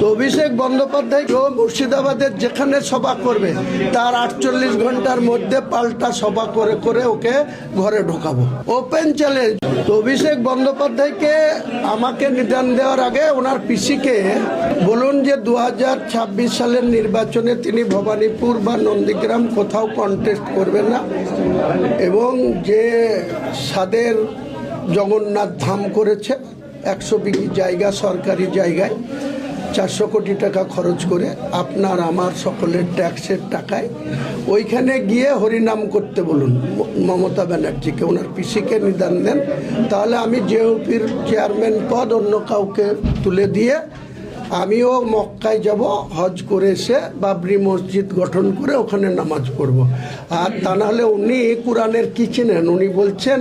তো অভিষেক বন্দ্যোপাধ্যায় ও মুর্শিদাবাদের যেখানে সভা করবে, তার আটচল্লিশ ঘণ্টার মধ্যে পাল্টা সভা করে করে ওকে ঘরে ঢোকাবো। ওপেন চ্যালেঞ্জ তো অভিষেক বন্দ্যোপাধ্যায়কে আমাকে নিদান দেওয়ার আগে ওনার পিসিকে বলুন যে দু হাজার ছাব্বিশ সালের নির্বাচনে তিনি ভবানীপুর বা নন্দীগ্রাম কোথাও কন্টেস্ট করবেন না, এবং যে সাদের জগন্নাথ ধাম করেছে, একশো বিঘি জায়গা সরকারি জায়গায় চারশো কোটি টাকা খরচ করে আপনার আমার সকলের ট্যাক্সের টাকায় ওইখানে গিয়ে হরিনাম করতে বলুন, মমতা ব্যানার্জিকে ওনার পিসিকে নিদান দেন। তাহলে আমি জেওপির চেয়ারম্যান পদ অন্য কাউকে তুলে দিয়ে আমিও মক্কায় যাব, হজ করে এসে বাবরি মসজিদ গঠন করে ওখানে নামাজ পড়ব। আর তা নাহলে উনি কোরআনের কি চিনেন? উনি বলছেন,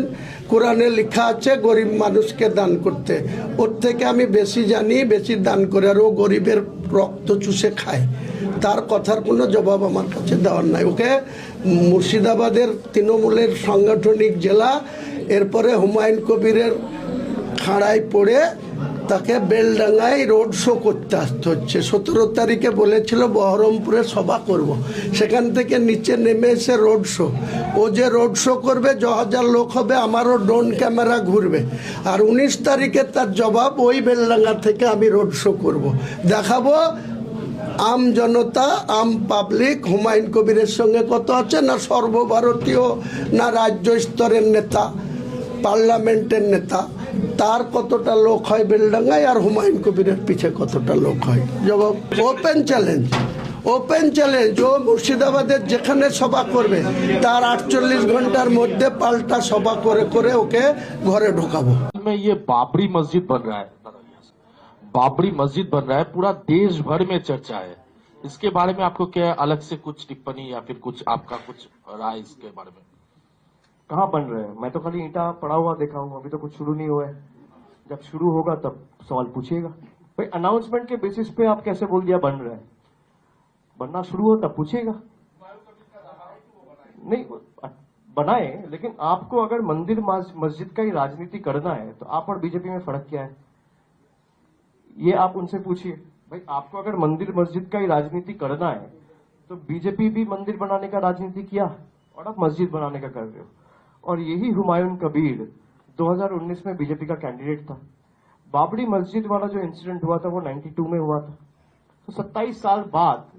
কোরআনে লেখা আছে গরিব মানুষকে দান করতে। ওর থেকে আমি বেশি জানি, বেশি দান করে আর ও গরিবের রক্ত চুষে খায়। তার কথার কোনো জবাব আমার কাছে দেওয়ার নাই। ওকে মুর্শিদাবাদের তৃণমূলের সাংগঠনিক জেলা, এরপরে হুমায়ুন কবিরের খাড়ায় পড়ে তাকে বেলডাঙ্গায় রোড শো করতে আসতে হচ্ছে সতেরো তারিখে বলেছিল, বহরমপুরে সভা করব। সেখান থেকে নিচে নেমে এসে রোড শো ও যে রোড শো করবে, ছ হাজার লোক হবে, আমারও ড্রোন ক্যামেরা ঘুরবে আর উনিশ তারিখে তার জবাব, ওই বেলডাঙ্গা থেকে আমি রোড শো করব। দেখাবো, আম জনতা, আম পাবলিক, হুমায়ুন কবিরের সঙ্গে কত আছে, না সর্বভারতীয়, না রাজ্য স্তরের নেতা, পার্লামেন্টের নেতা তার কতটা লোক হয় বেলডাঙ্গায় আর হুমায়ুন কবিরের পিছে কতটা লোক হয় জবাব ওপেন চ্যালেঞ্জ ওপেন চ্যালেঞ্জ ও মুর্শিদাবাদের যেখানে সভা করবে তার আটচল্লিশ ঘন্টার মধ্যে পাল্টা সভা করে করে ওকে ঘরে ঢোকাবো में ये बाबरी मस्जिद बन रहा है बाबरी मस्जिद बन रहा है पूरा देश भर में चर्चा है इसके बारे में आपको क्या अलग से कुछ टिप्पणी या फिर कुछ आपका कुछ राय इसके बारे में कहाँ बन रहे हैं? मैं तो खाली ईटा पड़ा हुआ देखा हूँ, अभी तो कुछ शुरू नहीं हुआ है। जब शुरू होगा तब सवाल पूछिएगा। भाई अनाउंसमेंट के बेसिस पे आप कैसे बोल दिया बन रहे हैं? बनना शुरू हो तब पूछिएगा। नहीं बनाए, लेकिन आपको अगर मंदिर मस्जिद का ही राजनीति करना है तो आप और बीजेपी में फ़र्क क्या है? ये आप उनसे पूछिए। भाई, आपको अगर मंदिर, मस्जिद का ही राजनीति करना है तो बीजेपी भी मंदिर बनाने का राजनीति किया और आप मस्जिद बनाने का कर रहे हो। और यही हुमायूं कबीर 2019 में बीजेपी का कैंडिडेट था। बाबरी मस्जिद वाला जो इंसिडेंट हुआ था, वो 92 में हुआ था। तो 27 साल बाद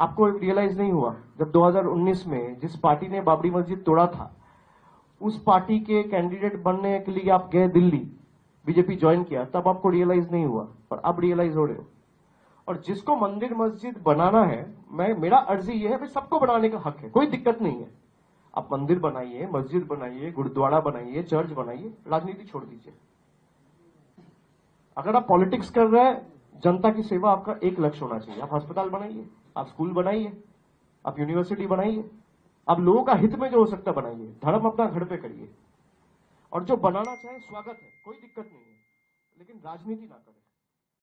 आपको रियलाइज़ नहीं हुआ, जब 2019 में जिस पार्टी ने बाबरी मस्जिद तोड़ा था, उस पार्टी के कैंडिडेट बनने के लिए आप गए दिल्ली, बीजेपी ज्वाइन किया, तब आपको रियलाइज़ नहीं हुआ और अब रियलाइज़ हो रहे हो। और जिसको मंदिर मस्जिद बनाना है, मैं, मेरा अर्जी ये है सबको बनाने का हक है, कोई दिक्कत नहीं है। आप मंदिर बनाइए, मस्जिद बनाइए, गुरुद्वारा बनाइए, चर्च बनाइए, राजनीति छोड़ दीजिए। अगर आप पॉलिटिक्स कर रहे हैं, जनता की सेवा आपका एक लक्ष्य होना चाहिए। आप अस्पताल बनाइए, आप स्कूल बनाइए, आप यूनिवर्सिटी बनाइए, आप लोगों का हित में जो हो सकता बनाइए, धर्म अपना घर पे करिए। और जो बनाना चाहे, स्वागत है, कोई दिक्कत नहीं है। लेकिन राजनीति ना करें।